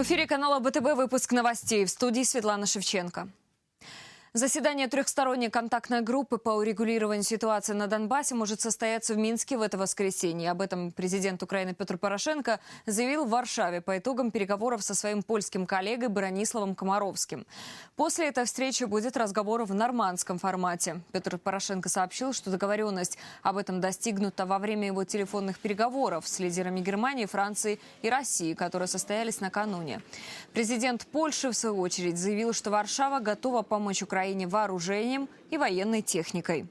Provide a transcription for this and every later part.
В эфире канала БТБ выпуск новостей. В студии Светлана Шевченко. Заседание трехсторонней контактной группы по урегулированию ситуации на Донбассе может состояться в Минске в это воскресенье. Об этом президент Украины Петр Порошенко заявил в Варшаве по итогам переговоров со своим польским коллегой Брониславом Комаровским. После этой встречи будет разговор в нормандском формате. Петр Порошенко сообщил, что договоренность об этом достигнута во время его телефонных переговоров с лидерами Германии, Франции и России, которые состоялись накануне. Президент Польши, в свою очередь, заявил, что Варшава готова помочь Украине вооружением и военной техникой.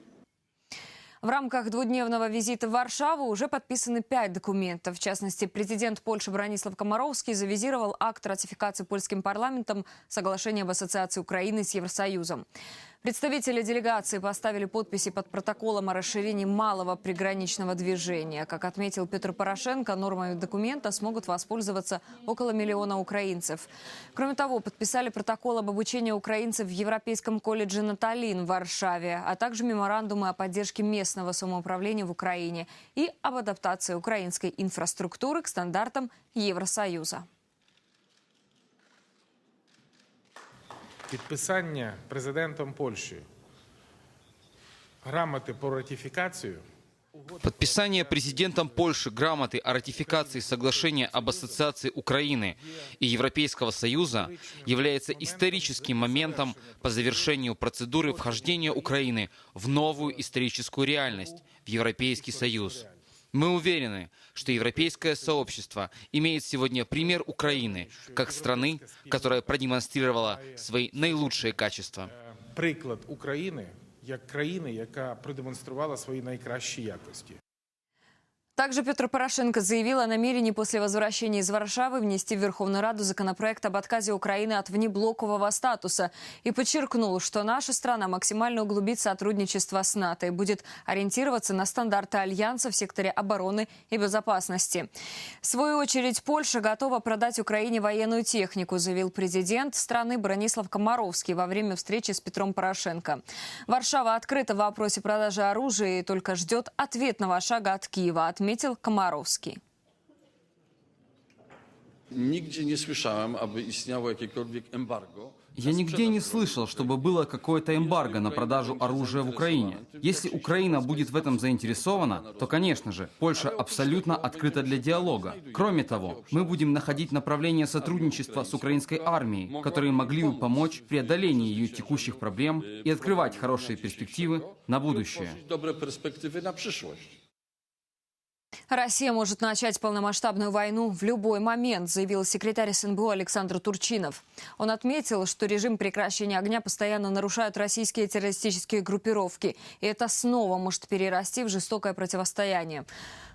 В рамках двудневного визита в Варшаву уже подписаны пять документов. В частности, президент Польши Бронислав Комаровский завизировал акт ратификации польским парламентом соглашения об ассоциации Украины с Евросоюзом. Представители делегации поставили подписи под протоколом о расширении малого приграничного движения. Как отметил Петр Порошенко, нормами документа смогут воспользоваться около миллиона украинцев. Кроме того, подписали протокол об обучении украинцев в Европейском колледже «Наталин» в Варшаве, а также меморандумы о поддержке местного самоуправления в Украине и об адаптации украинской инфраструктуры к стандартам Евросоюза. Підписання президентом Польщі грамоти про ратифікацію Подписание президентом Польши грамоты о ратификации соглашения об ассоциации Украины и Европейского Союза является историческим моментом по завершению процедуры вхождения Украины в новую историческую реальность – в Европейский Союз. Мы уверены, что европейское сообщество имеет сегодня пример Украины как страны, которая продемонстрировала свои наилучшие качества. Е, приклад України як країни, яка продемонструвала свої найкращі якості. Также Петр Порошенко заявил о намерении после возвращения из Варшавы внести в Верховную Раду законопроект об отказе Украины от внеблокового статуса и подчеркнул, что наша страна максимально углубит сотрудничество с НАТО и будет ориентироваться на стандарты Альянса в секторе обороны и безопасности. В свою очередь, Польша готова продать Украине военную технику, заявил президент страны Бронислав Комаровский во время встречи с Петром Порошенко. Варшава открыта в вопросе продажи оружия и только ждет ответного шага от Киева, отметил Комаровский. Nigdzie nie słyszałem, aby istniało jakiekolwiek embargo. Я нигде не слышал, чтобы было какое-то эмбарго на продажу оружия в Украине. Если Украина будет в этом заинтересована, то, конечно же, Польша абсолютно открыта для диалога. Кроме того, мы будем находить направления сотрудничества с украинской армией, которые могли бы помочь в преодолении ее текущих проблем и открывать хорошие перспективы на будущее. Россия может начать полномасштабную войну в любой момент, заявил секретарь СНБО Александр Турчинов. Он отметил, что режим прекращения огня постоянно нарушают российские террористические группировки, и это снова может перерасти в жестокое противостояние.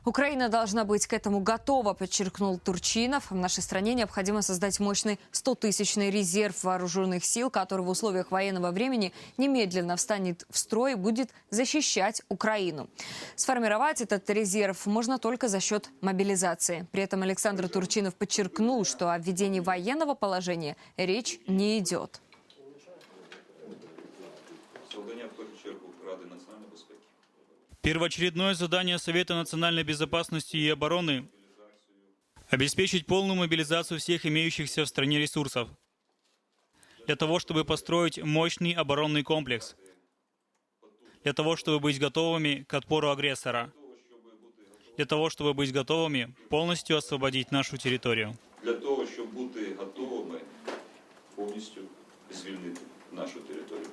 Украина должна быть к этому готова, подчеркнул Турчинов. В нашей стране необходимо создать мощный 100-тысячный резерв вооруженных сил, который в условиях военного времени немедленно встанет в строй и будет защищать Украину. Сформировать этот резерв можно только за счет мобилизации. При этом Александр Турчинов подчеркнул, что о введении военного положения речь не идет. Первоочередное задание Совета национальной безопасности и обороны – обеспечить полную мобилизацию всех имеющихся в стране ресурсов для того, чтобы построить мощный оборонный комплекс, для того, чтобы быть готовыми к отпору агрессора, для того, чтобы быть готовыми полностью освободить нашу территорию. Для того, щоб бути готовими повністю звільнити нашу територію.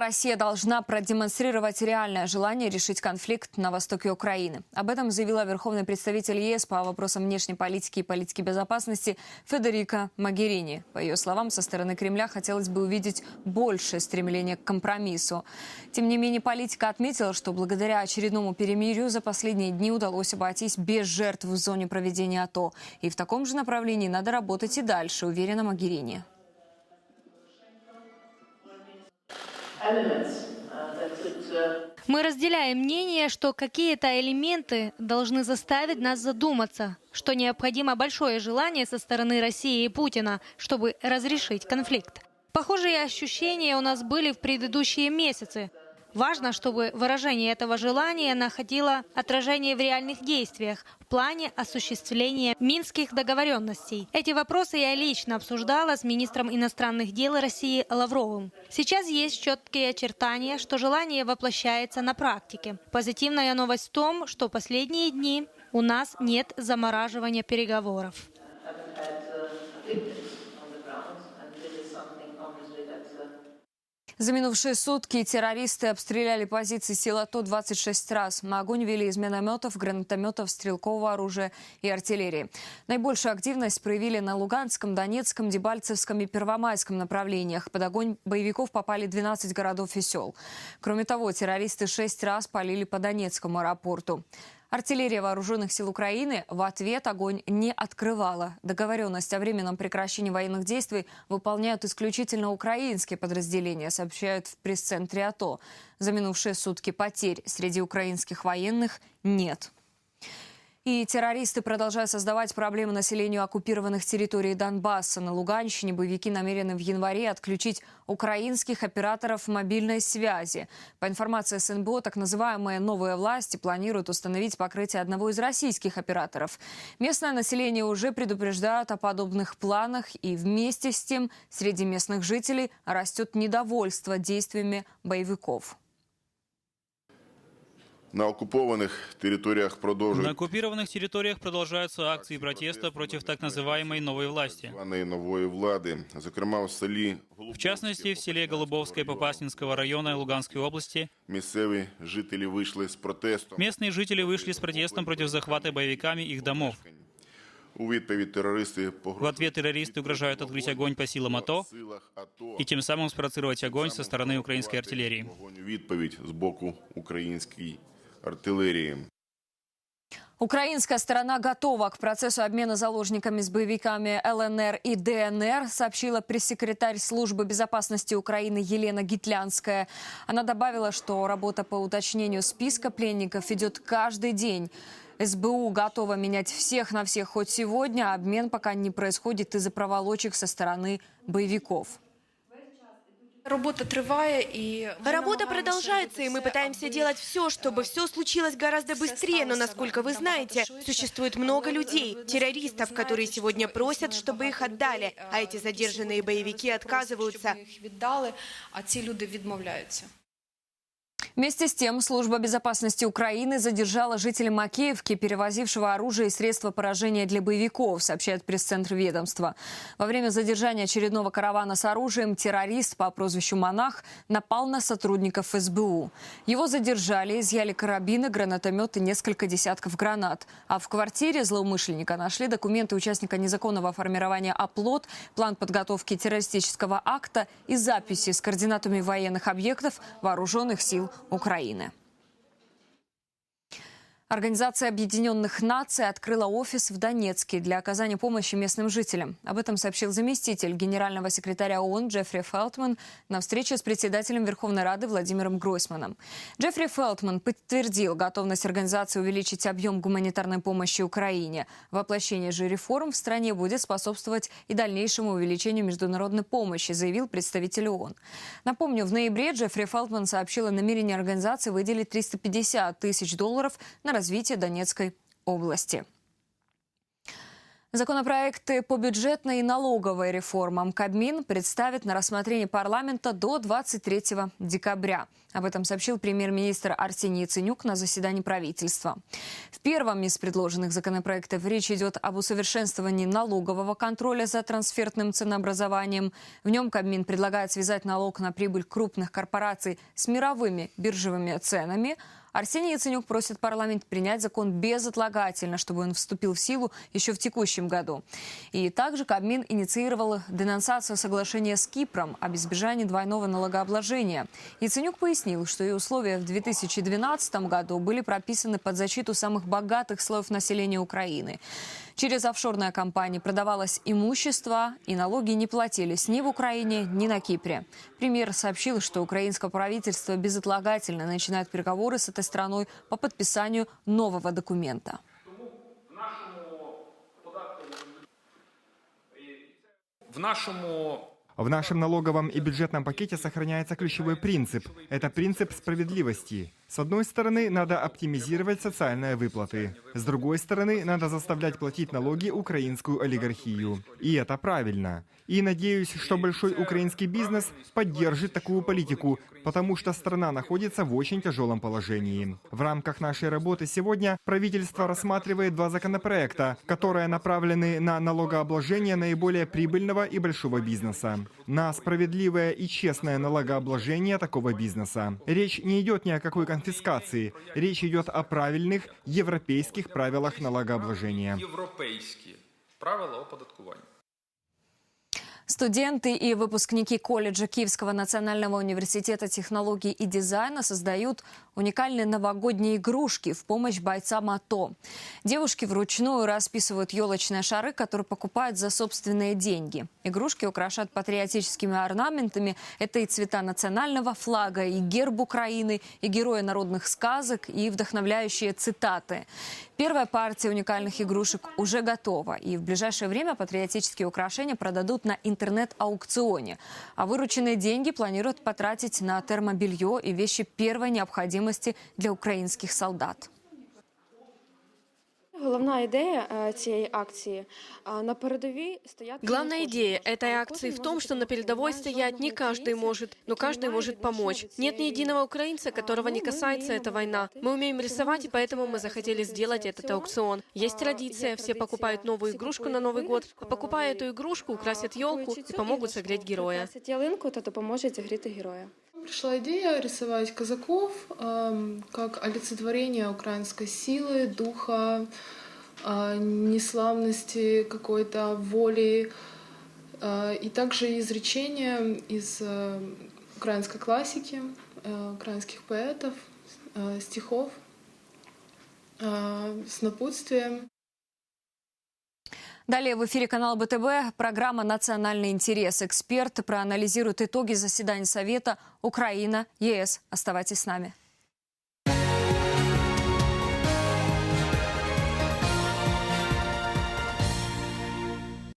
Россия должна продемонстрировать реальное желание решить конфликт на востоке Украины. Об этом заявила верховный представитель ЕС по вопросам внешней политики и политики безопасности Федерика Магерини. По ее словам, со стороны Кремля хотелось бы увидеть большее стремление к компромиссу. Тем не менее, политика отметила, что благодаря очередному перемирию за последние дни удалось обойтись без жертв в зоне проведения АТО. И в таком же направлении надо работать и дальше, уверена Магерини. Мы разделяем мнение, что какие-то элементы должны заставить нас задуматься, что необходимо большое желание со стороны России и Путина, чтобы разрешить конфликт. Похожие ощущения у нас были в предыдущие месяцы. Важно, чтобы выражение этого желания находило отражение в реальных действиях в плане осуществления минских договоренностей. Эти вопросы я лично обсуждала с министром иностранных дел России Лавровым. Сейчас есть четкие очертания, что желание воплощается на практике. Позитивная новость в том, что последние дни у нас нет замораживания переговоров. За минувшие сутки террористы обстреляли позиции сил АТО 26 раз. Огонь вели из минометов, гранатометов, стрелкового оружия и артиллерии. Наибольшую активность проявили на Луганском, Донецком, Дебальцевском и Первомайском направлениях. Под огонь боевиков попали 12 городов и сел. Кроме того, террористы шесть раз полили по Донецкому аэропорту. Артиллерия вооруженных сил Украины в ответ огонь не открывала. Договоренность о временном прекращении военных действий выполняют исключительно украинские подразделения, сообщают в пресс-центре АТО. За минувшие сутки потерь среди украинских военных нет. И террористы продолжают создавать проблемы населению оккупированных территорий Донбасса. На Луганщине боевики намерены в январе отключить украинских операторов мобильной связи. По информации СНБО, так называемые новые власти планируют установить покрытие одного из российских операторов. Местное население уже предупреждают о подобных планах, и вместе с тем среди местных жителей растет недовольство действиями боевиков. На окупованих територіях На продовжують оккупированных территориях продолжаются акции протеста против так называемой новой власти. плани нової влади, зокрема в селі В частности, в селе Голубовское Попаснинского района Луганской области місцеві жителі вийшли з протестом. местные жители вышли с протестом против захвата боевиками их домов. У відповідь терористи В погрожують ответ террористы угрожают открыть огонь по силам АТО силах АТО. и тем самым спровоцировать огонь со стороны украинской артиллерии. Вогонь у відповідь з боку української артилерії. Украинская сторона готова к процессу обмена заложниками с боевиками ЛНР и ДНР, сообщила пресс-секретарь службы безопасности Украины Елена Гитлянская. Она добавила, что работа по уточнению списка пленников идет каждый день. СБУ готова менять всех на всех хоть сегодня, а обмен пока не происходит из-за проволочек со стороны боевиков. Работа триває і ми Работа намагаємося продолжается, и мы робити все, пытаемся аби делать все, чтобы все случилось гораздо быстрее. Но, насколько вы знаете, существует много людей, террористов, которые сегодня просят, чтобы их отдали, а эти задержанные боевики просять, отказываются. щоб їх віддали, а ці люди відмовляються. Вместе с тем, Служба безопасности Украины задержала жителя Макеевки, перевозившего оружие и средства поражения для боевиков, сообщает пресс-центр ведомства. Во время задержания очередного каравана с оружием террорист по прозвищу «Монах» напал на сотрудников СБУ. Его задержали, изъяли карабины, гранатомет и несколько десятков гранат. А в квартире злоумышленника нашли документы участника незаконного формирования «Оплот», план подготовки террористического акта и записи с координатами военных объектов вооруженных сил Украины. Организация Объединенных Наций открыла офис в Донецке для оказания помощи местным жителям. Об этом сообщил заместитель генерального секретаря ООН Джеффри Фелтман на встрече с председателем Верховной Рады Владимиром Гройсманом. Джеффри Фелтман подтвердил готовность организации увеличить объем гуманитарной помощи Украине. Воплощение же реформ в стране будет способствовать и дальнейшему увеличению международной помощи, заявил представитель ООН. Напомню, в ноябре Джеффри Фелтман сообщил о намерении организации выделить 350 тысяч долларов на развитие Донецкой области. Законопроекты по бюджетной и налоговой реформам Кабмин представит на рассмотрение парламента до 23 декабря. Об этом сообщил премьер-министр Арсений Яценюк на заседании правительства. В первом из предложенных законопроектов речь идет об усовершенствовании налогового контроля за трансфертным ценообразованием. В нем Кабмин предлагает связать налог на прибыль крупных корпораций с мировыми биржевыми ценами – Арсений Яценюк просит парламент принять закон безотлагательно, чтобы он вступил в силу еще в текущем году. И также Кабмин инициировал денонсацию соглашения с Кипром об избежании двойного налогообложения. Яценюк пояснил, что и условия в 2012 году были прописаны под защиту самых богатых слоев населения Украины. Через офшорные компании продавалось имущество, и налоги не платились ни в Украине, ни на Кипре. Премьер сообщил, что украинское правительство безотлагательно начинает переговоры с этой страной по подписанию нового документа. В нашому В нашем налоговом и бюджетном пакете сохраняется ключевой принцип. Это принцип справедливости. С одной стороны, надо оптимизировать социальные выплаты. С другой стороны, надо заставлять платить налоги украинскую олигархию. И это правильно. И надеюсь, что большой украинский бизнес поддержит такую политику, потому что страна находится в очень тяжелом положении. В рамках нашей работы сегодня правительство рассматривает два законопроекта, которые направлены на налогообложение наиболее прибыльного и большого бизнеса. На справедливое и честное налогообложение такого бизнеса. Речь не идет ни о какой конфискации. Речь идет о правильных европейских правилах налогообложения. Європейські правила оподаткування. Студенты и выпускники колледжа Киевского национального университета технологий и дизайна создают уникальные новогодние игрушки в помощь бойцам АТО. Девушки вручную расписывают елочные шары, которые покупают за собственные деньги. Игрушки украшают патриотическими орнаментами. Это и цвета национального флага, и герб Украины, и герои народных сказок, и вдохновляющие цитаты. Первая партия уникальных игрушек уже готова. И в ближайшее время патриотические украшения продадут на интернет-аукционе. А вырученные деньги планируют потратить на термобелье и вещи первой необходимости для украинских солдат. Головна ідея е, цієї акції е, на передовій стояти. Главная идея этой акции в том, что на передовой стоять не каждый может, но каждый может помочь. Нет ни единого украинца, которого не касается эта война. Мы умеем рисовать, и поэтому мы захотели сделать этот аукцион. Есть традиция, все покупают новую игрушку на Новый год, а покупая эту игрушку, украсят елку и помогут согреть героя. Украсять ялинку та допоможуть зігріти героя. Пришла идея рисовать казаков эм, как олицетворение украинской силы, духа, э, неславности, какой-то воли, э, и также изречения из э, украинской классики, э, украинских поэтов, э, стихов э, с напутствием. Далее в эфире канала БТБ программа «Национальный интерес». Эксперт проанализирует итоги заседания Совета Украина-ЕС. Оставайтесь с нами.